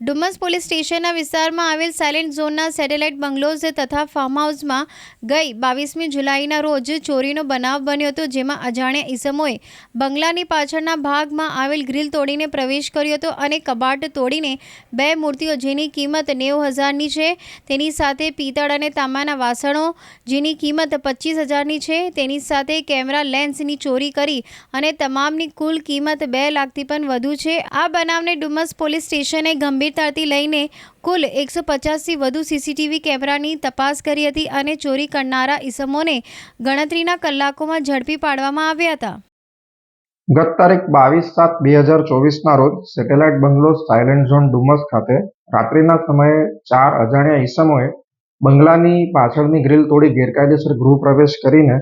Dumas police સ્ટેશનના વિસ્તારમાં આવેલ સાયલેન્ટ ઝોનના સેટેલાઇટ બંગલોઝ તથા ફાર્મ હાઉસમાં ગઈ બાવીસમી જુલાઈના રોજ ચોરીનો બનાવ બન્યો હતો, જેમાં અજાણ્યા ઈસમોએ બંગલાની પાછળના ભાગમાં આવેલ ગ્રીલ તોડીને પ્રવેશ કર્યો હતો અને કબાટ તોડીને બે મૂર્તિઓ જેની કિંમત નેવું હજારની છે, તેની સાથે પિત્તળ અને તાંબાના વાસણો જેની કિંમત પચીસ હજારની છે, તેની સાથે કેમેરા લેન્સની ચોરી કરી અને તમામની કુલ કિંમત બે લાખથી પણ વધુ છે. આ બનાવને ડુમસ પોલીસ સ્ટેશને ગંભીરતાથી લઈને કુલ એકસો પચાસથી વધુ સીસીટીવી કેમેરાની તપાસ કરી હતી અને ચોરી કરનારા ઈસમોને ગણતરીના કલાકોમાં ઝડપી પાડવામાં આવ્યા હતા. ગત તારીખ બાવીસ સાત બે હજાર ચોવીસના રોજ satellite bungalow silent zone Dumas ખાતે રાત્રિના સમયે ચાર અજાણ્યા ઈસમોએ બંગલાની પાછળની ગ્રીલ તોડી ગેરકાયદેસર ગૃહ પ્રવેશ કરીને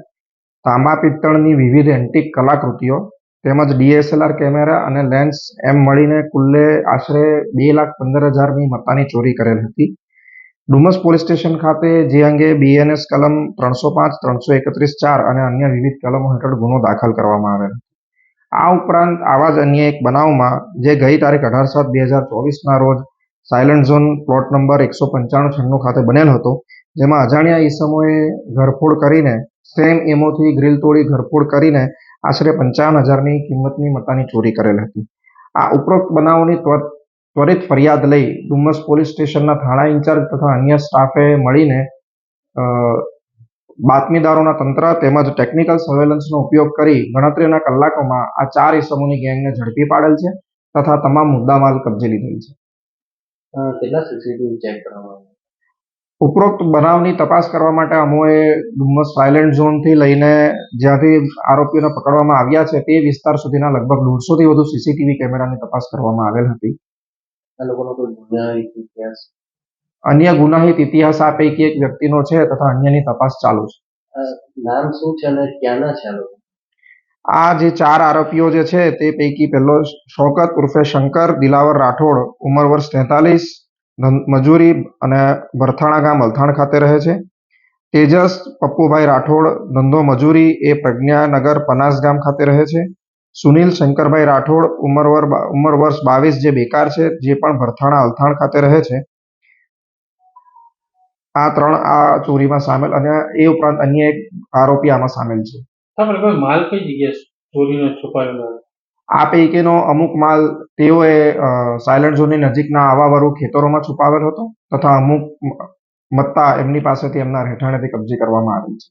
તાંબા પિત્તળની વિવિધ એન્ટિક કલાકૃતિઓ તેમજ ડીએસએલઆર કેમેરા અને લેન્સ એમ મળીને કુલ્લે આશરે બે લાખ પંદર હજારની મત્તાની ચોરી કરેલ હતી. ડુમસ પોલીસ સ્ટેશન ખાતે જે અંગે બીએનએસ કલમ ત્રણસો પાંચ, ત્રણસો એકત્રીસ ચાર અને અન્ય વિવિધ કલમો હેઠળ ગુનો દાખલ કરવામાં આવેલ આ ઉપરાંત આવા જ અન્ય એક બનાવમાં જે ગઈ તારીખ અઢાર સાત બે હજાર ચોવીસના રોજ સાયલન્ટ ઝોન પ્લોટ નંબર એકસો પંચાણું છન્નું ખાતે બનેલ હતો, જેમાં અજાણ્યા ઈસમોએ ઘરફોડ કરીને, સેમ એમોથી ગ્રીલ તોડી ઘરફોડ કરીને આશરે પંચાવન હજારની કિંમતની મતાની ચોરી કરેલ હતી. આ ઉપરોક્ત બનાવોની ત્વરિત ફરિયાદ લઈ ડુમસ પોલીસ સ્ટેશનના થાણા ઇન્ચાર્જ તથા અન્ય સ્ટાફે મળીને બાતમીદારોના તંત્ર તેમજ ટેકનિકલ સર્વેલન્સનો ઉપયોગ કરી ગણતરીના કલાકોમાં આ ચાર ઇસમોની ગેંગને ઝડપી પાડેલ છે તથા તમામ મુદ્દામાલ કબજે લીધેલ છે. કેટલા સીસીટીવી ચેક કરવામાં ઉપરોક્ત બનાવની તપાસ કરવા માટે અમોએ ડુમ્મસ સાયલેન્ટ ઝોનથી લઈને જ્યાંથી આરોપીઓને પકડવામાં આવ્યા છે તે વિસ્તાર સુધીના લગભગ દોઢસોથી વધુ સીસીટીવી કેમેરાની તપાસ કરવામાં આવેલ હતી. અન્ય ગુનાહિત ઇતિહાસ આ પૈકી એક વ્યક્તિનો છે તથા અન્યની તપાસ ચાલુ છે. નામ શું છે અને ક્યાંના છે આ જે ચાર આરોપીઓ જે છે તે પૈકી પહેલો શોકત ઉર્ફે શંકર દિલાવર રાઠોડ ઉંમર વર્ષ તેતાલીસ મજૂરી અને ભરથાણા ગામ અલથાણ ખાતે રહે છે. તેજસ, પપ્પુભાઈ રાઠોડ ધંધો મજૂરી એ પ્રજ્ઞાનગર પનાસ ગામ ખાતે રહે છે. સુનિલ શંકરભાઈ રાઠોડ ઉંમર ઉંમર વર્ષ બાવીસ જે બેકાર છે, જે પણ ભરથાણા અલથાણ ખાતે રહે છે. આ ત્રણ આ ચોરીમાં સામેલ અને એ ઉપરાંત અન્ય એક આરોપી આમાં સામેલ છે. માલ કઈ જગ્યાએ ચોરીનો છુપાયેલો? આ પૈકીનો અમુક માલ તેઓએ સાયલન્ટ ઝોનની નજીકના આવાવાળું ખેતરોમાં છુપાવેલ હતો તથા અમુક મત્તા એમની પાસેથી એમના રહેઠાણેથી કબજે કરવામાં આવેલ છે.